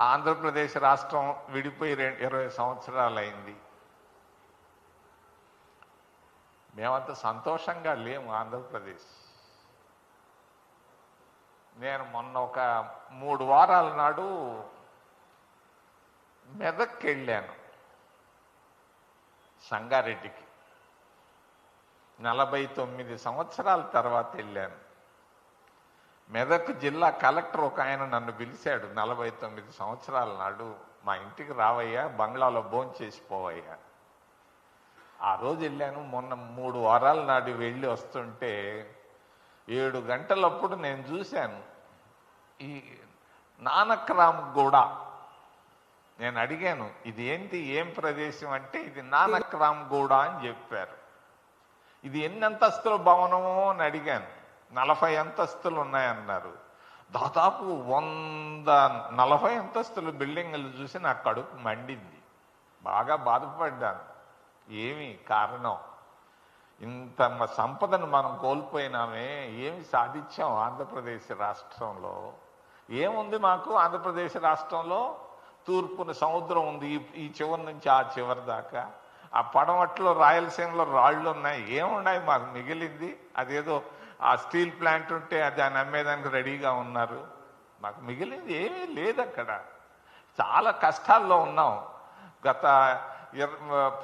ఆంధ్రప్రదేశ్ రాష్ట్రం విడిపోయి ఇరవై సంవత్సరాలు అయింది మేమంత సంతోషంగా లేము ఆంధ్రప్రదేశ్. నేను మొన్న ఒక మూడు వారాల నాడు మెదక్కి వెళ్ళాను సంగారెడ్డికి. నలభై తొమ్మిది సంవత్సరాల తర్వాత వెళ్ళాను. మెదక్ జిల్లా కలెక్టర్ ఒక ఆయన నన్ను పిలిచాడు నలభై తొమ్మిది సంవత్సరాల నాడు మా ఇంటికి రావయ్యా బంగ్లాలో భోంచేసి పోవయ్యా. ఆ రోజు వెళ్ళాను మొన్న మూడు వారాల నాడు వెళ్ళి వస్తుంటే ఏడు గంటలప్పుడు నేను చూశాను ఈ నానక్రామ్ గూడ. నేను అడిగాను ఇది ఏంటి ఏం ప్రదేశం? అంటే ఇది నానక్రామ్ గూడ అని చెప్పారు. ఇది ఎన్ని అంతస్తుల భవనమో అని అడిగాను. నలభై అంతస్తులు ఉన్నాయన్నారు. దాదాపు వంద నలభై అంతస్తుల బిల్డింగ్లు చూసి నా కడుపు మండింది. బాగా బాధపడ్డాను. ఏమి కారణం? ఇంత సంపదను మనం కోల్పోయినామే. ఏమి సాధించాం ఆంధ్రప్రదేశ్ రాష్ట్రంలో? ఏముంది మాకు ఆంధ్రప్రదేశ్ రాష్ట్రంలో? తూర్పున సముద్రం ఉంది ఈ- ఈ చివరి నుంచి ఆ చివరి దాకా. ఆ పడమట్లో రాయలసీమలో రాళ్ళు ఉన్నాయి ఏమున్నాయి మాకు మిగిలింది? అదేదో ఆ స్టీల్ ప్లాంట్ ఉంటే దాన్ని అమ్మేదానికి రెడీగా ఉన్నారు. మాకు మిగిలింది ఏమీ లేదు అక్కడ. చాలా కష్టాల్లో ఉన్నాం. గత ఇర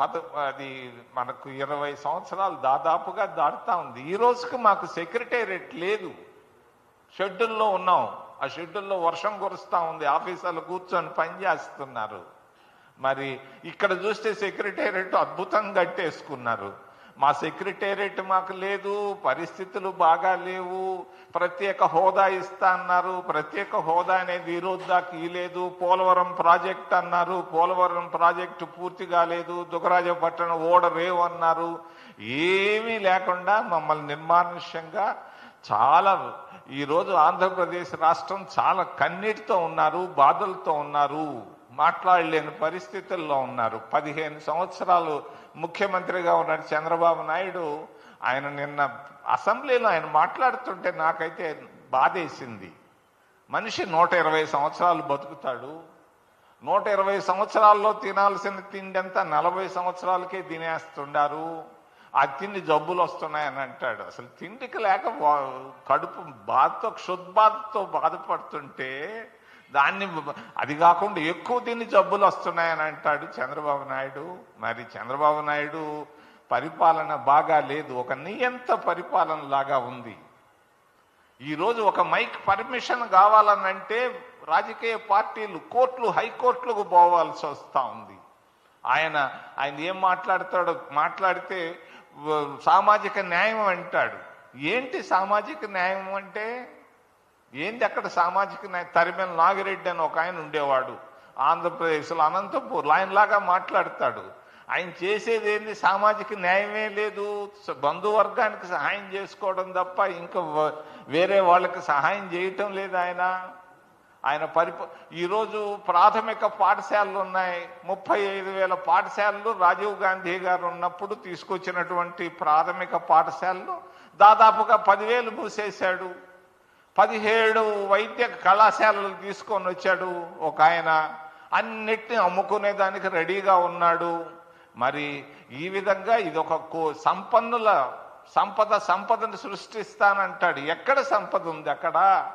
పద అది మనకు ఇరవై సంవత్సరాలు దాదాపుగా దాటుతా ఉంది. ఈ రోజుకి మాకు సెక్రటేరియట్ లేదు. షెడ్యూల్లో ఉన్నాం. ఆ షెడ్యూల్లో వర్షం కురుస్తూ ఉంది. ఆఫీసర్లు కూర్చొని పని చేస్తున్నారు. మరి ఇక్కడ చూస్తే సెక్రటేరియట్ అద్భుతంగా కట్టేసుకున్నారు. మా సెక్రటేరియట్ మాకు లేదు పరిస్థితులు బాగా లేవు ప్రత్యేక హోదా ఇస్తా అన్నారు. ప్రత్యేక హోదా అనేది ఈ రోజు దాకా ఇలేదు పోలవరం ప్రాజెక్ట్ అన్నారు. పోలవరం ప్రాజెక్టు పూర్తి కాలేదు దుగరాజపట్నం ఓడరేవు అన్నారు. ఏమీ లేకుండా మమ్మల్ని నిర్మానుష్యంగా చాలా ఈరోజు ఆంధ్రప్రదేశ్ రాష్ట్రం చాలా కన్నీటితో ఉన్నారు బాధలతో ఉన్నారు. మాట్లాడలేని పరిస్థితుల్లో ఉన్నారు. పదిహేను సంవత్సరాలు ముఖ్యమంత్రిగా ఉన్న చంద్రబాబు నాయుడు ఆయన నిన్న అసెంబ్లీలో ఆయన మాట్లాడుతుంటే నాకైతే బాధేసింది. మనిషి నూట ఇరవై సంవత్సరాలు బతుకుతాడు. నూట ఇరవై సంవత్సరాల్లో తినాల్సిన తిండి అంతా నలభై సంవత్సరాలకే తినేస్తుండారు. ఆ తిండి జబ్బులు వస్తున్నాయని అంటాడు. అసలు తిండికి లేక కడుపు బాధతో క్షుద్బాధతో బాధపడుతుంటే దాన్ని అది కాకుండా ఎక్కువ దీన్ని జబ్బులు వస్తున్నాయని అంటాడు చంద్రబాబు నాయుడు. మరి చంద్రబాబు నాయుడు పరిపాలన బాగా లేదు. ఒక నియంత పరిపాలన లాగా ఉంది. ఈరోజు ఒక మైక్ పర్మిషన్ కావాలనంటే రాజకీయ పార్టీలు కోర్టులు హైకోర్టులకు పోవాల్సి వస్తూ ఉంది. ఆయన ఆయన ఏం మాట్లాడతాడో మాట్లాడితే సామాజిక న్యాయం అంటాడు. ఏంటి సామాజిక న్యాయం అంటే? ఏంది అక్కడ సామాజిక నాయకు తరిమెల నాగిరెడ్డి అని ఒక ఆయన ఉండేవాడు. ఆంధ్రప్రదేశ్లో అనంతపూర్ ఆయనలాగా మాట్లాడతాడు. ఆయన చేసేది ఏంది? సామాజిక న్యాయమే లేదు. బంధువర్గానికి సహాయం చేసుకోవడం తప్ప ఇంకా వేరే వాళ్ళకి సహాయం చేయటం లేదు ఆయన. ఆయన పరిప ఈరోజు ప్రాథమిక పాఠశాలలు ఉన్నాయి. ముప్పై ఐదు వేల పాఠశాలలు రాజీవ్ గాంధీ గారు ఉన్నప్పుడు తీసుకొచ్చినటువంటి ప్రాథమిక పాఠశాలలు దాదాపుగా పదివేలు మూసేశాడు. పదిహేడు వైద్య కళాశాలలు తీసుకొని వచ్చాడు ఒక ఆయన. అన్నిటిని అమ్ముకునేదానికి రెడీగా ఉన్నాడు. మరి ఈ విధంగా ఇది ఒక కో- సంపన్నుల సంపద సంపదను సృష్టిస్తానంటాడు. ఎక్కడ సంపద ఉంది అక్కడ?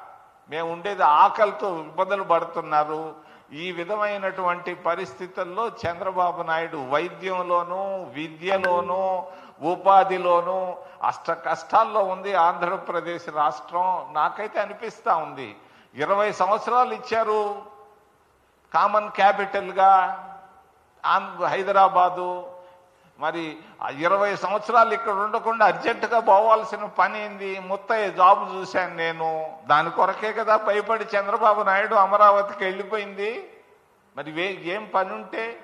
మేము ఉండేది ఆకలితో ఇబ్బందులు పడుతున్నారు. ఈ విధమైనటువంటి పరిస్థితుల్లో చంద్రబాబు నాయుడు వైద్యంలోనూ విద్యలోనూ ఉపాధిలోనూ అష్ట కష్టాల్లో ఉంది ఆంధ్రప్రదేశ్ రాష్ట్రం. నాకైతే అనిపిస్తా ఉంది. ఇరవై సంవత్సరాలు ఇచ్చారు కామన్ క్యాపిటల్గా ఆంధ్ర హైదరాబాదు. మరి ఇరవై సంవత్సరాలు ఇక్కడ ఉండకుండా అర్జెంటుగా పోవాల్సిన పని ఏంది? ముత్తయ్య జాబ్ చూశాను నేను. దాని కొరకే కదా భయపడి చంద్రబాబు నాయుడు అమరావతికి వెళ్ళిపోయింది. మరి వే ఏం పని ఉంటే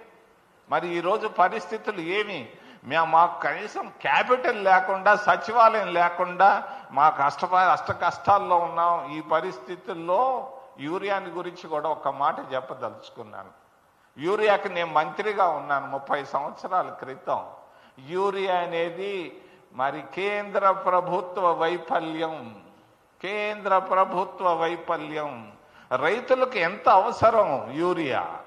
మరి ఈరోజు పరిస్థితులు ఏమి? మేము మాకు కనీసం క్యాపిటల్ లేకుండా సచివాలయం లేకుండా మా కష్ట అష్ట కష్టాల్లో ఉన్నాం. ఈ పరిస్థితుల్లో యూరియాని గురించి కూడా ఒక మాట చెప్పదలుచుకున్నాను. యూరియాకి నేను మంత్రిగా ఉన్నాను ముప్పై సంవత్సరాల క్రితం. యూరియా అనేది మరి కేంద్ర ప్రభుత్వ వైఫల్యం. కేంద్ర ప్రభుత్వ వైఫల్యం. రైతులకు ఎంత అవసరం యూరియా?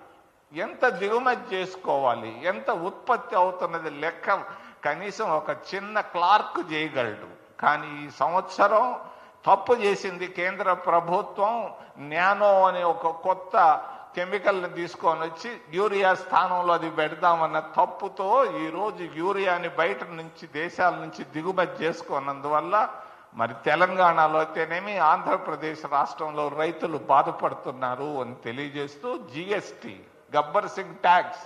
ఎంత దిగుమతి చేసుకోవాలి? ఎంత ఉత్పత్తి అవుతున్నది లెక్క కనీసం ఒక చిన్న క్లార్క్ చేయగలడు. కానీ ఈ సంవత్సరం తప్పు చేసింది కేంద్ర ప్రభుత్వం. నానో అనే ఒక కొత్త కెమికల్ని తీసుకొని వచ్చి యూరియా స్థానంలో అది పెడదామన్న తప్పుతో ఈరోజు యూరియాని బయట నుంచి దేశాల నుంచి దిగుమతి చేసుకున్నందువల్ల మరి తెలంగాణలో అయితేనేమి ఆంధ్రప్రదేశ్ రాష్ట్రంలో రైతులు బాధపడుతున్నారు అని తెలియజేస్తూ జిఎస్టి గబ్బర్ సింగ్ ట్యాక్స్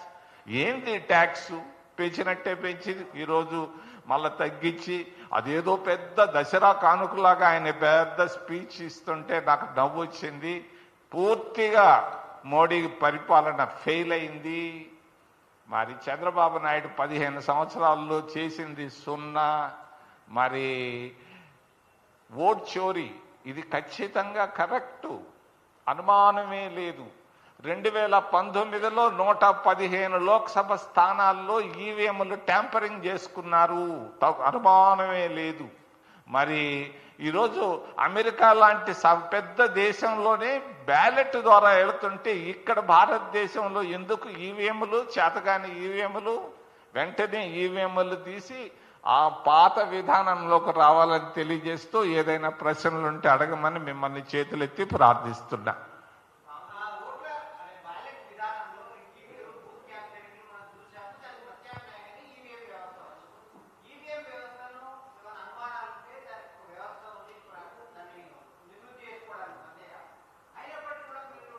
ఏంది ట్యాక్స్ పెంచినట్టే పెంచి ఈరోజు మళ్ళా తగ్గించి అదేదో పెద్ద దసరా కానుకలాగా ఆయన పెద్ద స్పీచ్ ఇస్తుంటే నాకు నవ్వు వచ్చింది పూర్తిగా మోడీ పరిపాలన ఫెయిల్ అయింది. మరి చంద్రబాబు నాయుడు పదిహేను సంవత్సరాల్లో చేసింది సున్నా. మరి ఓట్ చోరీ ఇది ఖచ్చితంగా కరెక్టు. అనుమానమే లేదు. రెండు వేల పంతొమ్మిదిలో నూట పదిహేను లోక్సభ స్థానాల్లో ఈవీఎంలు ట్యాంపరింగ్ చేసుకున్నారు. అనుమానమే లేదు. మరి ఈరోజు అమెరికా లాంటి స- పెద్ద దేశంలోనే బ్యాలెట్ ద్వారా వెళుతుంటే ఇక్కడ భారతదేశంలో ఎందుకు ఈవీఎంలు చేతగాని ఈవీఎంలు వెంటనే ఈవీఎంలు తీసి ఆ పాత విధానంలోకి రావాలని తెలియజేస్తూ ఏదైనా ప్రశ్నలు ఉంటే అడగమని మిమ్మల్ని చేతులెత్తి ప్రార్థిస్తున్నా ఆ ఓట్ల అనే బ్యాలెట్ విధానంలో ఈవీఎం బూత్ క్యాప్చరింగ్ మనం చూసాము దానికి ప్రత్యామ్నాయంగా ఈవీఎం వ్యవస్థ వచ్చింది ఈవీఎం వ్యవస్థను ఏమైనా అనుమానాలు ఉంటే దానికి ఒక వ్యవస్థ ఉంది ఇప్పుడు దాన్ని నివృత్తి చేసుకోవడానికి అంతేగా అయినప్పటికీ కూడా మీరు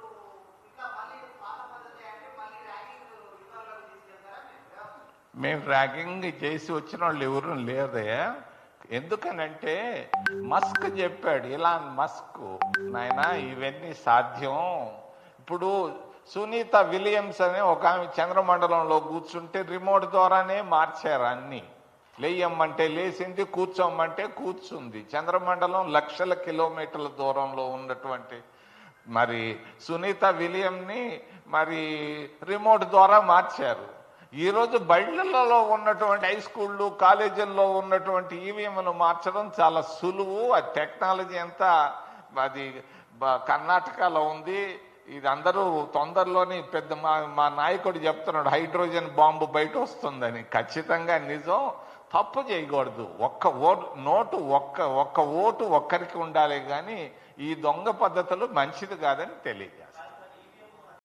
ఇంకా మళ్ళీ పాత పద్ధతి అంటే మళ్ళీ ర్యాగింగ్ రిజర్వ్లోకి తీసుకెళ్తారా మీరు వ్యవస్థ మేము ర్యాగింగ్ చేసి వచ్చిన వాళ్ళు ఎవరు లేదే ఎందుకనంటే మస్క్ చెప్పాడు ఇలాన్ మస్క్ నాయన ఇవన్నీ సాధ్యం. ఇప్పుడు సునీత విలియమ్స్ అనే ఒక ఆమె చంద్రమండలంలో కూర్చుంటే రిమోట్ ద్వారానే మార్చారు అన్ని. లేయమ్మంటే లేచింది కూర్చోమ్మంటే కూర్చుంది. చంద్రమండలం లక్షల కిలోమీటర్ల దూరంలో ఉన్నటువంటి మరి సునీత విలియంని మరి రిమోట్ ద్వారా మార్చారు. ఈరోజు బళ్ళలలో ఉన్నటువంటి హై స్కూళ్ళు కాలేజీల్లో ఉన్నటువంటి ఈవీఎంలు మార్చడం చాలా సులువు. ఆ టెక్నాలజీ అంతా అది కర్ణాటకలో ఉంది. ఇది అందరూ తొందరలోని పెద్ద మా మా నాయకుడు చెప్తున్నాడు హైడ్రోజన్ బాంబు బయట వస్తుందని. ఖచ్చితంగా నిజం. తప్పు చేయకూడదు. ఒక్క ఓటు నోటు ఒక్క ఒక్క ఓటు ఒక్కరికి ఉండాలి కానీ ఈ దొంగ పద్ధతులు మంచిది కాదని తెలియదు